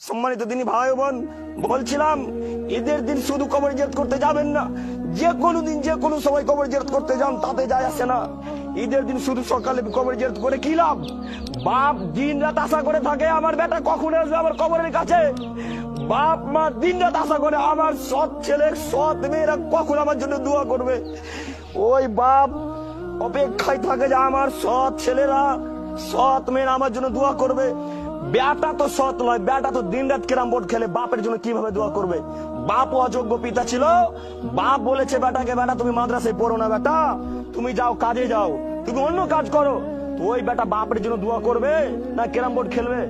সম্মানিত তিনি ভাই বোন, বলছিলাম, ঈদের দিন শুধু কবর জিয়ারত করতে যাবেন না। যে কোনো দিন, যে কোনো সময় কবর জিয়ারত করতে যান, তাতে যায় আসে না। ঈদের দিন শুধু সকালে কবর জিয়ারত করে কি লাভ? বাপ দিন রাত আশা করে থাকে, আমার বেটা কখন আসবে আমার কবরের কাছে? বাপ, মা দিন রাত আশা করে, আমার সৎ ছেলে সৎ মেয়েরা কখন আমার জন্য দোয়া করবে? ওই বাপ অপেক্ষায় থাকে যে, আমার সৎ ছেলেরা সৎ মেয়েরা আমার জন্য দোয়া করবে। বেটা তো সৎ নয়, বেটা তো দিন রাত ক্যারাম বোর্ড খেলে বাপের জন্য কীভাবে দোয়া করবে? বাপ অযোগ্য পিতা ছিল, বাপ বলেছে, বেটাকে, বেটা, তুমি মাদ্রাসায় পড়ো না, বেটা। তুমি যাও, কাজে যাও। তুমি অন্য কাজ করো। ওই বেটা বাপের জন্য দোয়া করবে না ক্যারাম বোর্ড খেলবে?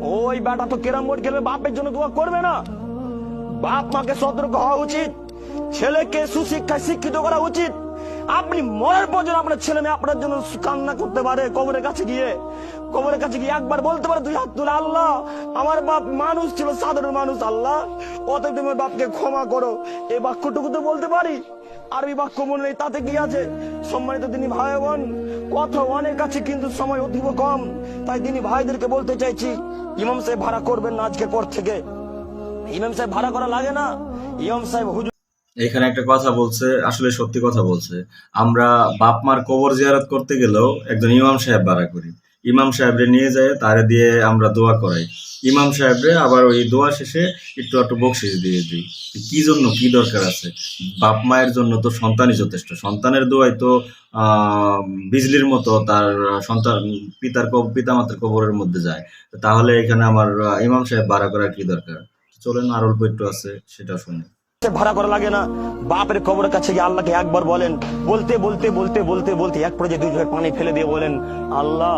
ওই বেটা তো ক্যারাম বোর্ড খেলবে, বাপের জন্য দোয়া করবে না। বাপ মাকে সতর্ক হওয়া উচিত। ছেলেকে সুশিক্ষায় শিক্ষিত করা উচিত। আপনি মরার পর যেন আপনার ছেলে মেয়ে আপনার জন্য কান্না করতে পারে কবরের কাছে গিয়ে। কবরের কাছে গিয়ে একবার বলতে পারে দুই হাত তুলে, আল্লাহ, আমার বাপ মানুষ ছিল, সাধারণ মানুষ, আল্লাহ, অতএব তুমি বাপকে ক্ষমা করো। এই বাক্যটুকু তো বলতে পারি। আরবি বাক্য মনে নেই, তাতে কি আছে? সম্মানিত তিনি ভাই বোন, কথা অনেক আছে, কিন্তু সময় অতীব কম। তাই তিনি ভাইদেরকে বলতে চাইছি, ইমাম সাহেব ভাড়া করবেন না আজকের পর থেকে। ইমাম সাহেব ভাড়া করা লাগে না। ইমাম সাহেব হুজুর এখানে একটা কথা বলছে, আসলে সত্যি কথা বলছে। আমরা বাপ মার কবর জিয়ারত করতে গেলেও একজন ইমাম সাহেব ভাড়া করি। ইমাম সাহেবরে নিয়ে যায়, তারে দিয়ে আমরা দোয়া করাই। ইমাম সাহেবরে আবার ওই দোয়া শেষে একটু একটু বকশিস দিয়ে দিই। কি জন্য, কি দরকার আছে? বাপ মায়ের জন্য তো সন্তানই যথেষ্ট। সন্তানের দোয়াই তো বিজলির মতো তার সন্তান, পিতার পিতামাতার কবরের মধ্যে যায়। তাহলে এখানে আমার ইমাম সাহেব ভাড়া করার কি দরকার? চলেন, আর অল্প একটু আছে, সেটা শুনি। ভাড়া করা লাগে না। বাপের কবরের কাছে গিয়ে আল্লাহকে একবার বলেন, বলতে বলতে বলতে বলতে বলতে এক পর্যায়ে দুই চোখের পানি ফেলে দিয়ে বলেন, আল্লাহ,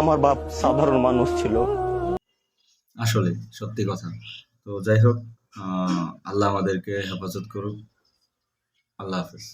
আমার বাপ সাধারণ মানুষ ছিল। আসলে, সত্যি কথা। তো যাই হোক আল্লাহ আমাদেরকে হেফাজত করুক। আল্লাহ হাফেজ।